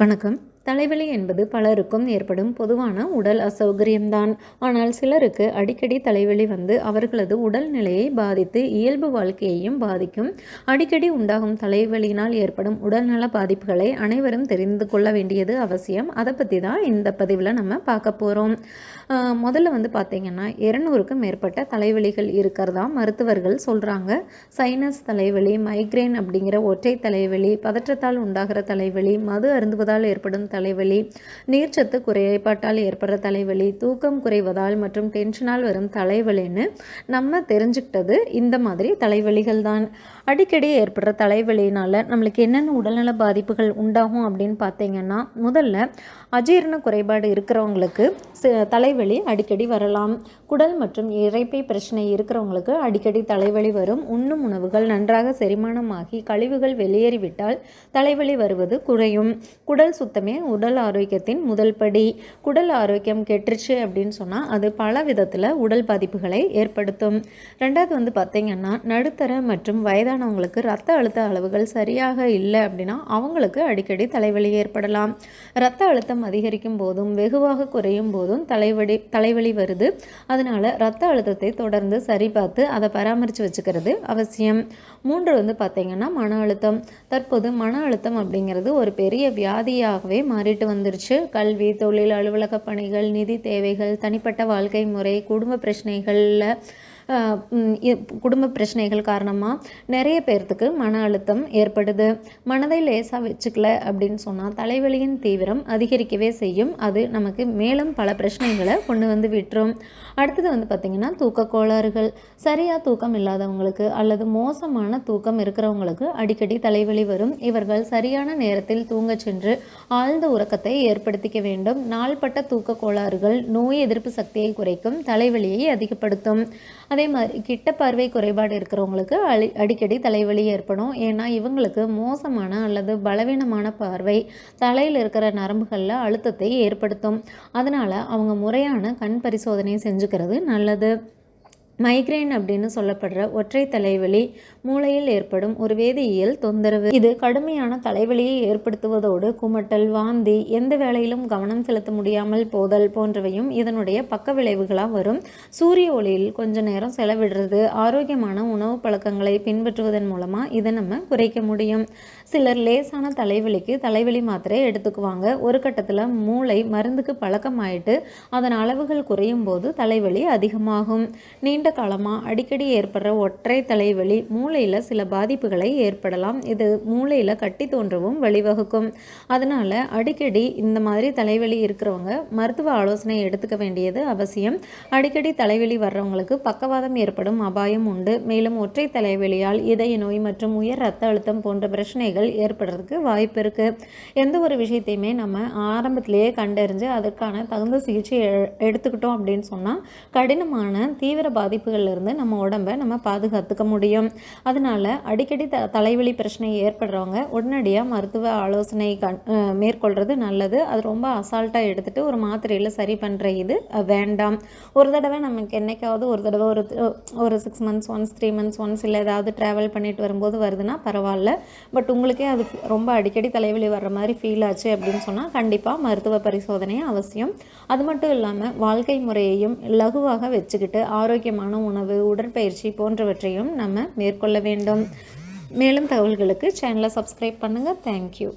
வணக்கம். தலைவலி என்பது பலருக்கும் ஏற்படும் பொதுவான உடல் அசௌகரியம்தான். ஆனால் சிலருக்கு அடிக்கடி தலைவலி வந்து அவர்களது உடல்நிலையை பாதித்து இயல்பு வாழ்க்கையையும் பாதிக்கும். அடிக்கடி உண்டாகும் தலைவலியினால் ஏற்படும் உடல்நல பாதிப்புகளை அனைவரும் தெரிந்து கொள்ள வேண்டியது அவசியம். அதை பற்றி தான் இந்த பதிவில் நம்ம பார்க்க போகிறோம் முதல்ல வந்து பார்த்திங்கன்னா இருநூறுக்கும் மேற்பட்ட தலைவலிகள் இருக்கிறதா மருத்துவர்கள் சொல்கிறாங்க சைனஸ் தலைவலி மைக்ரேன் அப்படிங்கிற ஒற்றை தலைவலி பதற்றத்தால் உண்டாகிற தலைவலி மது அருந்துவதால் ஏற்படும் தலைவலி நீர்ச்சத்து குறைபாட்டால் ஏற்படுற தலைவலி தூக்கம் குறைவதால் மற்றும் டென்ஷனால் வரும் தலைவலின்னு நம்ம தெரிஞ்சுக்கிட்டது இந்த மாதிரி தலைவலிகள் தான். அடிக்கடி ஏற்படுற தலைவலினால் நம்மளுக்கு என்னென்ன உடல்நல பாதிப்புகள் உண்டாகும் அப்படின்னு பார்த்தீங்கன்னா முதல்ல அஜீரண குறைபாடு இருக்கிறவங்களுக்கு தலைவலி அடிக்கடி வரலாம். குடல் மற்றும் இறைப்பை பிரச்சனை இருக்கிறவங்களுக்கு அடிக்கடி தலைவலி வரும். உண்ணும் உணவுகள் நன்றாக செரிமானமாகி கழிவுகள் வெளியேறிவிட்டால் தலைவலி வருவது குறையும். குடல் சுத்தமே உடல் ஆரோக்கியத்தின் முதல் படி. குடல் ஆரோக்கியம் கெட்டுருச்சு அப்படின்னு சொன்னால் அது பல விதத்தில் உடல் பாதிப்புகளை ஏற்படுத்தும். ரெண்டாவது வந்து பார்த்திங்கன்னா நடுத்தர மற்றும் வயதானவங்களுக்கு ரத்த அழுத்த அளவுகள் சரியாக இல்லை அப்படின்னா அவங்களுக்கு அடிக்கடி தலைவலி ஏற்படலாம். ரத்த அழுத்தம் அதிகரிக்கும் போதும் வெகுவாக குறையும் போதும் தலைவலி தலைவலி வருது. அதனால் ரத்த அழுத்தத்தை தொடர்ந்து சரி பார்த்து அதை பராமரித்து வச்சுக்கிறது அவசியம். மூன்று வந்து பார்த்திங்கன்னா மன அழுத்தம். தற்போது மன அழுத்தம் அப்படிங்கிறது ஒரு பெரிய வியாதியாகவே மாறிட்டு வந்துருச்சு. கல்வி தொழில் அலுவலக பணிகள் நிதி தேவைகள் தனிப்பட்ட வாழ்க்கை முறை குடும்ப பிரச்சனைகளில் குடும்ப பிரச்சனைகள் காரணமாக நிறைய பேர்த்துக்கு மன அழுத்தம் ஏற்படுது. மனதை லேசாக வச்சுக்கல அப்படின்னு சொன்னால் தலைவலியின் தீவிரம் அதிகரிக்கவே செய்யும். அது நமக்கு மேலும் பல பிரச்சனைகளை கொண்டு வந்து விட்டுரும். அடுத்தது வந்து பார்த்திங்கன்னா தூக்க கோளாறுகள். சரியாக தூக்கம் இல்லாதவங்களுக்கு அல்லது மோசமான தூக்கம் இருக்கிறவங்களுக்கு அடிக்கடி தலைவலி வரும். இவர்கள் சரியான நேரத்தில் தூங்க சென்று ஆழ்ந்த உறக்கத்தை ஏற்படுத்திக்க வேண்டும். நாள்பட்ட தூக்க கோளாறுகள் நோய் எதிர்ப்பு சக்தியை குறைக்கும். தலைவலியை அதிகப்படுத்தும். அதே மாதிரி கிட்ட பார்வை குறைபாடு இருக்கிறவங்களுக்கு அடி அடிக்கடி தலைவலி ஏற்படும். ஏன்னா இவங்களுக்கு மோசமான அல்லது பலவீனமான பார்வை தலையில் இருக்கிற நரம்புகளில் அழுத்தத்தை ஏற்படுத்தும். அதனால் அவங்க முறையான கண் பரிசோதனை செஞ்சுக்கிறது நல்லது. மைக்ரைன் அப்படின்னு சொல்லப்படுற ஒற்றை தலைவலி மூளையில் ஏற்படும் ஒரு வேதியியல் தொந்தரவு. இது கடுமையான தலைவலியை ஏற்படுத்துவதோடு குமட்டல் வாந்தி எந்த வேலையிலும் கவனம் செலுத்த முடியாமல் போதல் போன்றவையும் இதனுடைய பக்க விளைவுகளாக வரும். சூரிய ஒளியில் கொஞ்ச நேரம் செலவிடுறது ஆரோக்கியமான உணவு பழக்கங்களை பின்பற்றுவதன் மூலமாக இதை நம்ம குறைக்க முடியும். சிலர் லேசான தலைவலிக்கு தலைவலி மாத்திரை எடுத்துக்குவாங்க. ஒரு கட்டத்தில் மூளை மருந்துக்கு பழக்கமாயிட்டு அதன் அளவுகள் குறையும் போது தலைவலி அதிகமாகும். நீண்ட காலமாக அடிக்கடி ஏற்படுற ஒற்றை தலைவலி மூளையில் சில பாதிப்புகளை ஏற்படலாம். இது மூளையில் கட்டி தோன்றவும் வழிவகுக்கும். அதனால் அடிக்கடி இந்த மாதிரி தலைவலி இருக்கிறவங்க மருத்துவ ஆலோசனை எடுத்துக்க வேண்டியது அவசியம். அடிக்கடி தலைவலி வர்றவங்களுக்கு பக்கவாதம் ஏற்படும் அபாயம் உண்டு. மேலும் ஒற்றை தலைவலியால் இதய நோய் மற்றும் உயர் ரத்த அழுத்தம் போன்ற பிரச்சனைகள் ஏற்படுறதுக்கு வாய்ப்பு இருக்குது எந்த ஒரு விஷயத்தையுமே நம்ம ஆரம்பத்திலேயே கண்டறிஞ்சு அதற்கான தகுந்த சிகிச்சை எடுத்துக்கிட்டோம் அப்படின்னு சொன்னால் கடினமான தீவிர பாதிப்பு பாதிப்புகள்லேருந்து நம்ம உடம்பை நம்ம பாதுகாத்துக்க முடியும். அதனால் அடிக்கடி த தலைவலி பிரச்சனை ஏற்படுறவங்க உடனடியாக மருத்துவ ஆலோசனை கண் மேற்கொள்கிறது நல்லது. அது ரொம்ப அசால்ட்டாக எடுத்துகிட்டு ஒரு மாத்திரையில் சரி பண்ணுற இது வேண்டாம். ஒரு தடவை நமக்கு என்றைக்காவது ஒரு தடவை ஒரு ஒரு six months once three months once இல்லை ஏதாவது ட்ராவல் பண்ணிட்டு வரும்போது வருதுன்னா பரவாயில்ல. பட் உங்களுக்கே அது ரொம்ப அடிக்கடி தலைவலி வர்ற மாதிரி ஃபீல் ஆச்சு அப்படின்னு சொன்னால் கண்டிப்பாக மருத்துவ பரிசோதனை அவசியம். அது மட்டும் இல்லாமல் வாழ்க்கை முறையையும் லகுவாக வச்சுக்கிட்டு ஆரோக்கியமான உணவு உடற்பயிற்சி போன்றவற்றையும் நம்ம மேற்கொள்ள வேண்டும். மேலும் தகவல்களுக்கு சேனலை சப்ஸ்கிரைப் பண்ணுங்கள் தேங்க்யூ